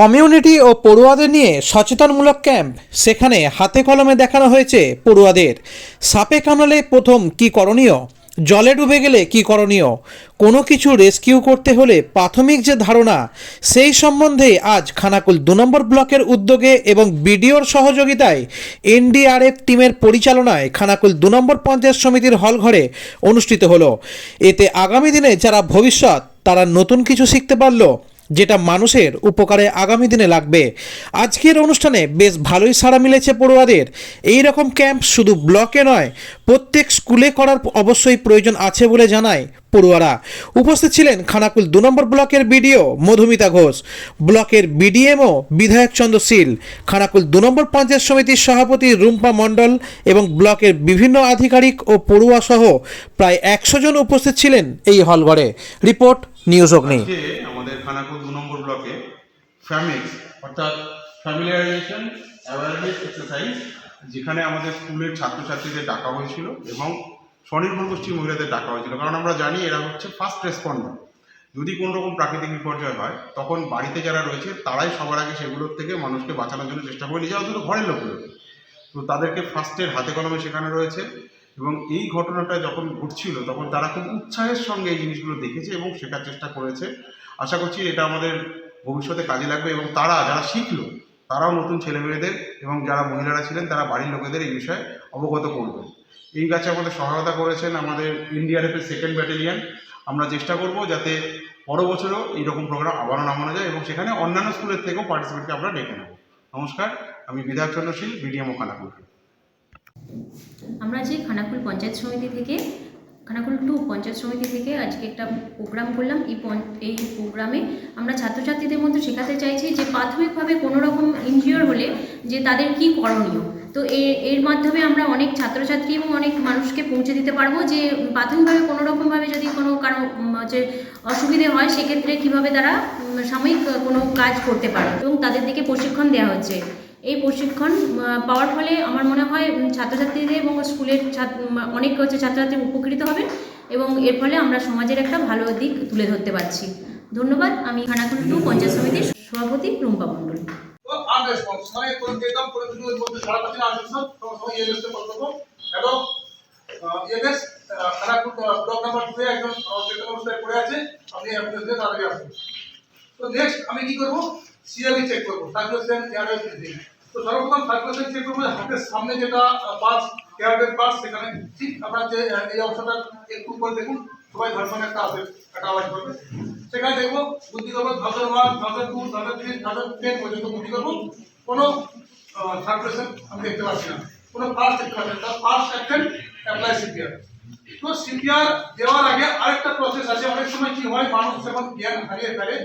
Community ও পড়ুয়াদের নিয়ে সচেতনমূলক camp. সেখানে হাতে কলমে দেখানো হয়েছে পড়ুয়াদের। সাপে কামড়ালে প্রথম কি করণীয়? জলে ডুবে গেলে কি করণীয়? কোনো কিছু রেস্কিউ করতে হলে প্রাথমিক যে ধারণা, সেই সম্বন্ধে আজ খানাকুল দু নম্বর ব্লকের উদ্যোগে এবং বিডিওর সহযোগিতায় এনডিআরএফ টিমের পরিচালনায় খানাকুল দু নম্বর পঞ্চায়েত সমিতির হলঘরে অনুষ্ঠিত হলো। এতে আগামী দিনে যারা ভবিষ্যৎ, তারা নতুন কিছু শিখতে পারল। যেটা মানুষের উপকারে আগামী দিনে লাগবে। আজকের অনুষ্ঠানে বেশ ভালোই সাড়া মিলেছে পড়ুয়াদের। এই রকম ক্যাম্প শুধু ব্লকে নয়, প্রত্যেক স্কুলে করার অবশ্যই প্রয়োজন আছে বলে জানায় পড়ুয়ারা। উপস্থিত ছিলেন খানাকুল দু নম্বর ব্লকের বিডিও মধুমিতা ঘোষ, ব্লকের বিডিএমও বিধায়ক চন্দ্র শীল, খানাকুল দু নম্বর পঞ্চায়েত সমিতির সভাপতি রুম্পা মণ্ডল এবং ব্লকের বিভিন্ন আধিকারিক ও পড়ুয়া সহ প্রায় একশো জন উপস্থিত ছিলেন এই হলঘরে। রিপোর্ট নিউজ অগ্নি আমাদের খানাকুল দু নম্বর ব্লকে ফ্যামিক্স অর্থাৎ ফ্যামিলিয়ারাইজেশন অ্যাওয়ারনেস এক্সারসাইজ যেখানে আমাদের স্কুলের ছাত্রছাত্রীদের ডাকা হয়েছিল এবং স্বনির্ভর গোষ্ঠীর মহিলাদের ডাকা হয়েছিল। কারণ আমরা জানি এরা হচ্ছে ফার্স্ট রেসপন্ডার যদি কোনো রকম প্রাকৃতিক বিপর্যয় হয়, তখন বাড়িতে যারা রয়েছে, তারাই সবার আগে সেগুলোর থেকে মানুষকে বাঁচানোর জন্য চেষ্টা করে। নিজেরা অন্তত ঘরের লোকগুলোকে তো তাদেরকে ফার্স্টের হাতে কলমে শেখানো রয়েছে। এবং এই ঘটনাটা যখন ঘটছিল, তখন তারা খুব উৎসাহের সঙ্গে এই জিনিসগুলো দেখেছে এবং শেখার চেষ্টা করেছে। আশা করছি এটা আমাদের ভবিষ্যতে কাজে লাগবে এবং তারা যারা শিখলো, তারাও নতুন ছেলেমেয়েদের এবং যারা মহিলারা ছিলেন, তারা বাড়ির লোকেদের এই বিষয়ে অবগত করবে। এই কাছে আমাদের সহায়তা করেছেন আমাদের ইন্ডিয়ারের সেকেন্ড ব্যাটালিয়ান আমরা চেষ্টা করব যাতে পর বছরও এইরকম প্রোগ্রাম আবারও নামানো যায় এবং সেখানে অন্যান্য স্কুলের থেকেও পার্টিসিপেটকে আমরা ডেকে নেব। নমস্কার, আমি বিধায়ক চন্দ্রশীল বিডিএমও খানাকুল আমরা যে খানাকুল পঞ্চায়েত সমিতি থেকে, খানাকুল টু পঞ্চায়েত সমিতি থেকে আজকে একটা প্রোগ্রাম করলাম। এই এই প্রোগ্রামে আমরা ছাত্রছাত্রীদের মধ্যে শেখাতে চাইছি যে প্রাথমিকভাবে কোনো রকম ইনজিওর হলে যে তাদের কি করণীয়। তো এর এর মাধ্যমে আমরা অনেক ছাত্রছাত্রী এবং অনেক মানুষকে পৌঁছে দিতে পারব যে প্রাথমিকভাবে কোনো রকমভাবে যদি কোনো কারও হচ্ছে অসুবিধে হয়, সেক্ষেত্রে কীভাবে তারা সাময়িক কোনো কাজ করতে পারে। এবং তাদের দিকে প্রশিক্ষণ দেওয়া হচ্ছে। এই প্রশিক্ষণ পাওয়ার ফলে আমার মনে হয় ছাত্রছাত্রীদের এবং স্কুলের অনেক হচ্ছে ছাত্রছাত্রী উপকৃত হবে এবং এর ফলে আমরা সমাজের একটা ভালো দিক তুলে ধরতে পারছি। ধন্যবাদ। আমি টু পঞ্চায়েত সমিতির সভাপতি রুম্পা মণ্ডল। এবং তো নেক্সট আমি কি করব? সিএলই চেক করব। সার্কুলেশন এয়ারওয়ে ব্রিথিং তো সর্বপ্রথম সার্কুলেশন চেক করব হাতের সামনে যেটা পার্স এয়ারওয়ে পার্স, সেখানে ঠিক আপনার যে এই অংশটা একটু করে দেখুন, সবাই ধর্ষণ একটা আছে, একটা আওয়াজ করবে। সেখানে দেখব বুদ্ধি করব thousand one thousand two thousand three thousand ten পর্যন্ত বুদ্ধি করব। কোনো সার্কুলেশন আমি দেখতে পাচ্ছি না। কোনো পার্স দেখতে পাচ্ছি না। তার পার্স অ্যাকশন অ্যাপ্লাই সিপিআর তো সিপিআর দেওয়ার আগে আরেকটা প্রসেস আছে। অনেক সময় কি হয়, মানুষ যখন জ্ঞান হারিয়ে ফেলে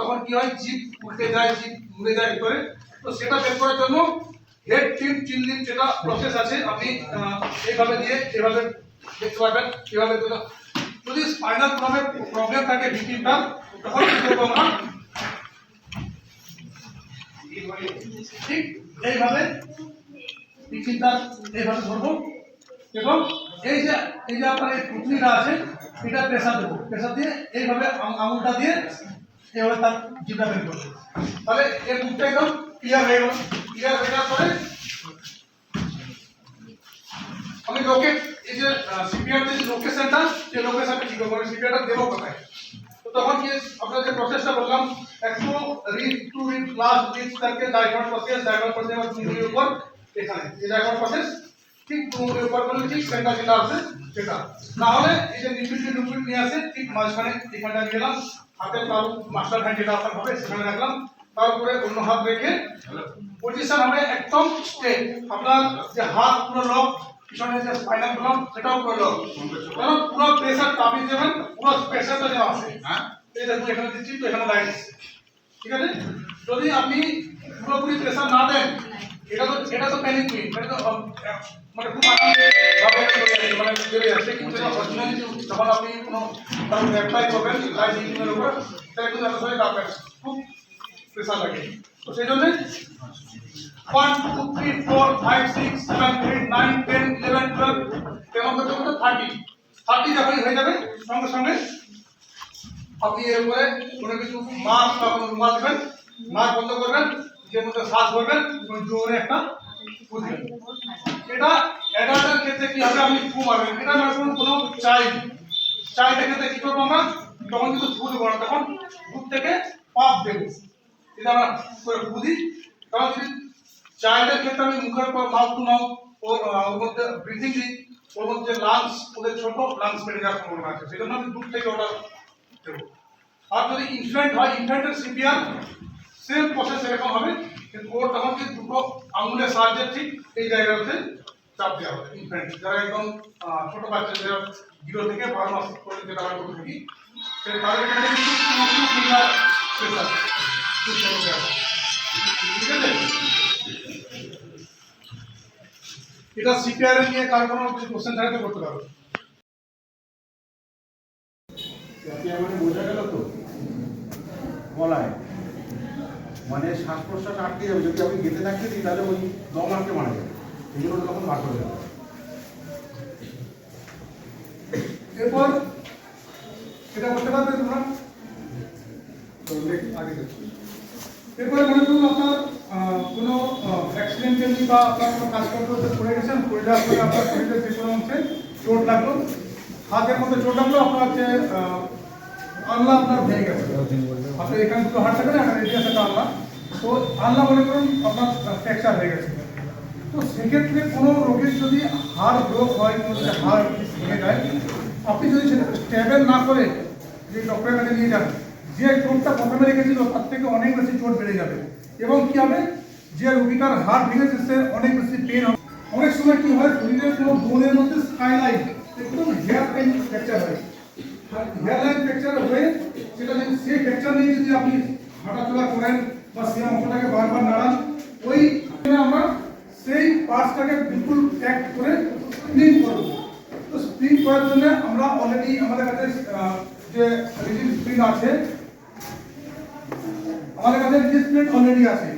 তখন কি হয় জিপ উল্টে যায় জিপ মুড়ে যায় ভিতরে। তো সেটা বের করার জন্য হেড টিম চিল্লির যেটা প্রসেস আছে, আপনি এইভাবে দিয়ে এভাবে দেখতে পারবেন, এভাবে দিলে যদি স্পাইনাল প্রবলেম প্রবলেম থাকে ভিটিমটা তখন কি করব আমরা? ঠিক এইভাবে ভিটিমটা এইভাবে ধরবো। এবং এই যে এই যে আপনার এই আছে, এটা প্রেসার দেবো। প্রেসার দিয়ে এইভাবে আঙুলটা দিয়ে এইভাবে তার জিভটা বের করব। তাহলে এর মুখটা একদম ক্লিয়ার হয়ে গেল। ক্লিয়ার হয়ে যাওয়ার পরে আমি লোকেট এই যে সিপিআর যে লোকেশনটা সেই লোকেশনটা ঠিক করব সিপিআরটা দেবো কোথায়? তখন কি আপনার যে প্রসেসটা বললাম একটু read to read last read করকে diagonal process diagonal process আর টুমুরের উপর এখানে, এই ডায়গোনাল প্রসেস ঠিক টুমুরের উপর করলে ঠিক সেন্টার যেটা আছে, সেটা। তাহলে এই যে নিউট্রিশন নিউট্রিশন নিয়ে আসে, ঠিক মাঝখানে, এখানটা গেলাম হাতে তার মাস্টার হ্যান্ড যেটা আপনার হবে, সেখানে রাখলাম। তারপরে অন্য হাত রেখে পজিশন হবে একদম স্ট্রেট আপনার যে হাত পুরো লক পিছনে যে স্পাইনাল কলাম সেটাও পুরো লক কারণ পুরো প্রেসার চাপিয়ে দেবেন পুরো প্রেসারটা দেওয়া আছে। হ্যাঁ? এই দেখুন এখানে দিচ্ছি তো এখানে লাইট ঠিক আছে? যদি আপনি পুরোপুরি প্রেসার না দেন এটা তো এটা তো প্যানিক কুইন এটা তো মানে খুব আনন্দে মানে বেড়ে যাচ্ছে। কিন্তু এটা অরিজিনালি যখন আপনি কোনো অ্যাপ্লাই করবেন লাইট ইঞ্জিনের উপর তাহলে কিন্তু এত সময় খুব প্রেসার লাগে। তো সেই জন্য one two three four five six seven eight nine ten eleven twelve তেমন করতে করতে থার্টি থার্টি যখনই হয়ে যাবে, সঙ্গে সঙ্গে আপনি এর উপরে কোনো কিছু মাস্ক বা কোনো রুমাল দেবেন নাক বন্ধ করবেন, যে মধ্যে শ্বাস করবেন জোরে একটা ফু দিবেন এটা অ্যাডাল্টের ক্ষেত্রে কি হবে? আপনি ফু মারবেন। এটা না কোনো চাই চাইটা ক্ষেত্রে কি করব আমরা? তখন কিন্তু ফু দেবো না তখন দুধ থেকে পাপ দেবো এটা আমরা দিই কারণ যদি চাইল্ডের ক্ষেত্রে আমি মুখের পর মাউথ টু মাউথ ওর মধ্যে ব্রিথিং দিই ওর মধ্যে লাংস ওদের ছোট লাংস বেড়ে যাওয়ার সম্ভাবনা আছে। সেই জন্য আমি দুধ থেকে ওটা দেবো। আর যদি ইনফ্যান্ট হয় ইনফ্যান্টের সিপিআর সেম প্রসেস এরকম হবে, কিন্তু ওর তখন কি দুটো আঙুলের সাহায্যে ঠিক এই জায়গাতে চাপ দেওয়া হবে ইনফ্যান্ট যারা একদম ছোট বাচ্চা, যারা জিরো থেকে বারো মাস পর্যন্ত যেটা আমরা করে থাকি তাদের কিন্তু এটা সিপিআর নিয়ে কার কোনো কোশ্চেন থাকলে করতে পারো। মানে বোঝা গেল তো। গলায় মানে শ্বাস প্রশ্বাস আটকে যাবে। যদি আমি গেতে থাকতে দিই তাহলে ওই দম আটকে মারা যাবে। এই জন্য তখন বার করে দেবে। এরপর এটা করতে পারবে তোমরা? নেক্সট আগে দেখো। এরপরে মনে করুন আপনার কোনো অ্যাক্সিডেন্টালি বা আপনার কোনো কাজ করতে করতে পড়ে গেছেন পড়ে যাওয়ার পরে আপনার শরীরের যে কোনো অংশে চোট লাগল হাতের মধ্যে চোট লাগল আপনার আহ, আল্লাহ আপনার ভেঙে গেছে। আপনার এখানে দুটো হাত থাকে না রেডিয়াস একটা আল্লাহ তো আল্লাহ মনে করুন আপনার ফ্র্যাকচার হয়ে গেছে। তো সেক্ষেত্রে কোনো রোগীর যদি হাড় ব্লক হয় কোনো যদি হাড় ভেঙে যায় আপনি যদি সেটা স্ট্যাবেল না করে যে ডক্টরের কাছে নিয়ে যান যে চোটটা প্রথমে রেখেছিল তার থেকে অনেক বেশি চোট বেড়ে যাবে। এবং কি হবে? যে রোগীটার হাড় ভেঙেছে সে অনেক বেশি পেন হবে। অনেক সময় কি হয়? শরীরের কোনো বোনের মধ্যে স্কাইলাইন একদম হেয়ার লাইন ফ্র্যাকচার হয়। হেয়ার লাইন ফ্র্যাকচার হয়ে সেটা যদি সেই ফ্র্যাকচার নিয়ে যদি আপনি হাঁটাচলা করেন বা সেই অংশটাকে বারবার নাড়ান ওই আমরা সেই পার্টসটাকে বিলকুল প্যাক করে ক্লিন করব। তো স্প্রিং করার জন্য আমরা অলরেডি আমাদের কাছে আহ, যে রিজিড স্প্রিং আছে আমাদের কাছে স্প্রিং অলরেডি আছে।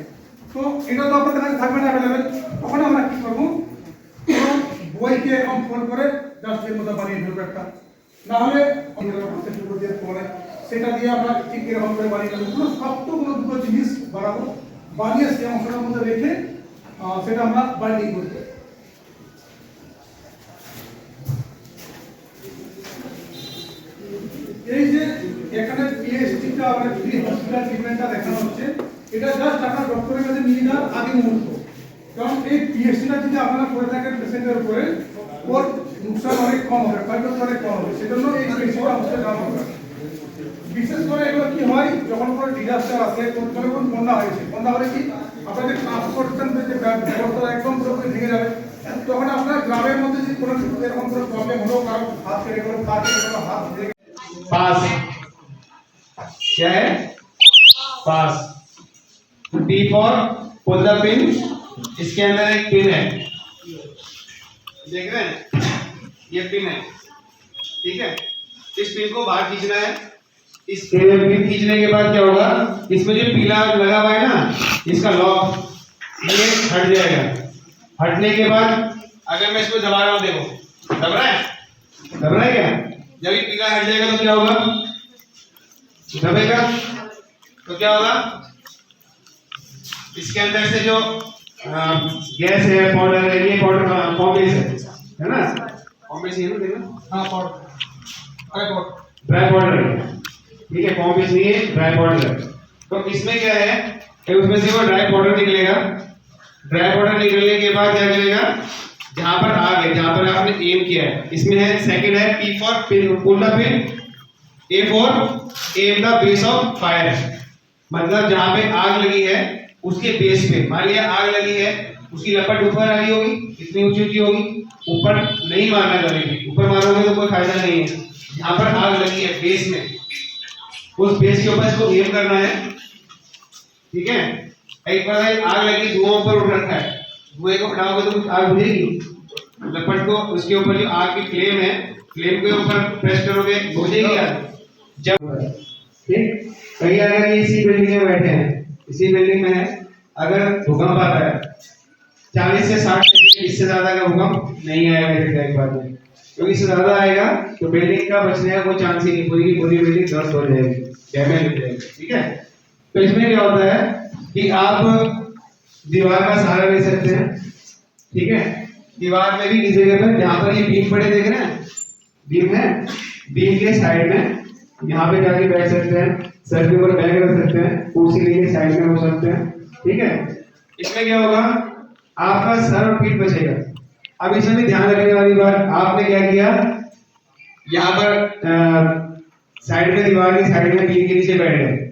তো এটা তো আপনাদের কাছে থাকবে না অ্যাভেলেবেল তখন আমরা কি করব? বইকে এরকম ফোল্ড করে জাস্ট এর মধ্যে বানিয়ে ফেলব একটা। না হলে পরে সেটা দিয়ে আমরা ঠিক এরকম করে বানিয়ে নেব কোনো শক্ত কোনো দুটো জিনিস বানাবো। বানিয়ে সেই অংশটার মধ্যে রেখে সেটা আমরা বাইন্ডিং করব। এই যে এখানে পিএইচডিটা আমরা ফ্রি হসপিটাল ট্রিটমেন্টটা দেখানো হচ্ছে, এটা জাস্ট আপনার ডক্টরের কাছে নিয়ে যাওয়ার আগে মুহূর্ত। কারণ এই পিএইচডিটা যদি আপনারা করে থাকেন পেশেন্টের উপরে, ওর নুকসান অনেক কম হবে, ক্ষয়ক্ষতি অনেক কম হবে। সেজন্য এই পিএইচডিটা আমাদের জানা দরকার। বিশেষ করে এগুলো কি হয়, যখন কোনো ডিজাস্টার আসে, কোনো কোন বন্যা হয়েছে, বন্যা হলে কি আপনাদের ট্রান্সপোর্টেশন যে ব্যবস্থা একদম পুরোপুরি ভেঙে যাবে। তখন আপনার গ্রামের মধ্যে যদি কোনো এরকম কোনো প্রবলেম হলো, কারও হাত কেটে গেলো পা কেটে গেলো হাত ভেঙে है PASS T for pull the pin इसके अंदर एक पिन है. देख रहे हैं? ये पिन है. ठीक है? इस पिन को बाहर खींचना है. इस पिन खींचने के बाद क्या होगा? इसमें जो पीला लगा हुआ है ना, इसका लॉक ये हट जाएगा. हटने के बाद अगर मैं इसको दबा रहा हूँ, देखो. दब रहा है? दब रहा है क्या? जब ये पीला हट जाएगा तो क्या होगा? दबेगा तो क्या होगा? इसके अंदर से जो गैस है पाउडर है ये पाउडर है है ना? कॉम्बिस ये ना हाँ पढ़ ड्राई पाउडर है। ठीक है कॉम्बिस नहीं है ड्राई पाउडर है। तो इसमें क्या है कि उसमें से वो ड्राई पाउडर निकलेगा। ड्राई पाउडर निकलने के बाद क्या करेगा? जहाँ पर आग है जहाँ पर आपने एम किया है। इसमें है सेकंड है P for pull the pin A for aim the base of fire मतलब जहाँ पे आग लगी है, उसके बेस पे। मान लिया आग लगी है, उसकी लपट ऊपर आ रही होगी, इतनी ऊँची ऊँची होगी, ऊपर नहीं मारना कभी ऊपर मारोगे तो कोई फ़ायदा नहीं है। जहाँ पर आग लगी है बेस में। उस बेस के ऊपर इसको एम करना है। ठीक है? एक बार आग लगी, धुआँ ऊपर उठ रखा है। धुएँ को हटाओगे तो कुछ आग बुझेगी लपट को, उसके ऊपर जो आग की फ्लेम है फ्लेम के ऊपर प्रेस करोगे बुझेगी आग। जब ठीक, कहीं अगर ये इसी बिल्डिंग में बैठे हैं, इसी बिल्डिंग में अगर भूकंप आता है, चालीस से साठ इससे ज़्यादा का भूकंप नहीं आएगा मेरे एक बार में। क्योंकि इससे ज़्यादा आएगा तो बिल्डिंग का बचने का कोई चांस ही नहीं, पूरी की पूरी बिल्डिंग ध्वस्त हो जाएगी डैमेज हो जाएगी, ठीक है? तो इसमें क्या होता है कि आप दीवार का सहारा ले सकते हैं, ठीक है? दीवार में भी किसी जगह पे जहाँ पर ये बीम पड़े, देख रहे हैं? बीम है? बीम के साइड में यहाँ पे जाके बैठ सकते हैं, सर के ऊपर बैग रख सकते हैं, कुर्सी लेके साइड में हो सकते हैं, ठीक है? इसमें क्या होगा? आपका सर और पीठ बचेगा। अब इसमें भी ध्यान रखने वाली बात, आपने क्या किया? यहाँ पर साइड में दीवार की साइड में पीठ के नीचे बैठ गए।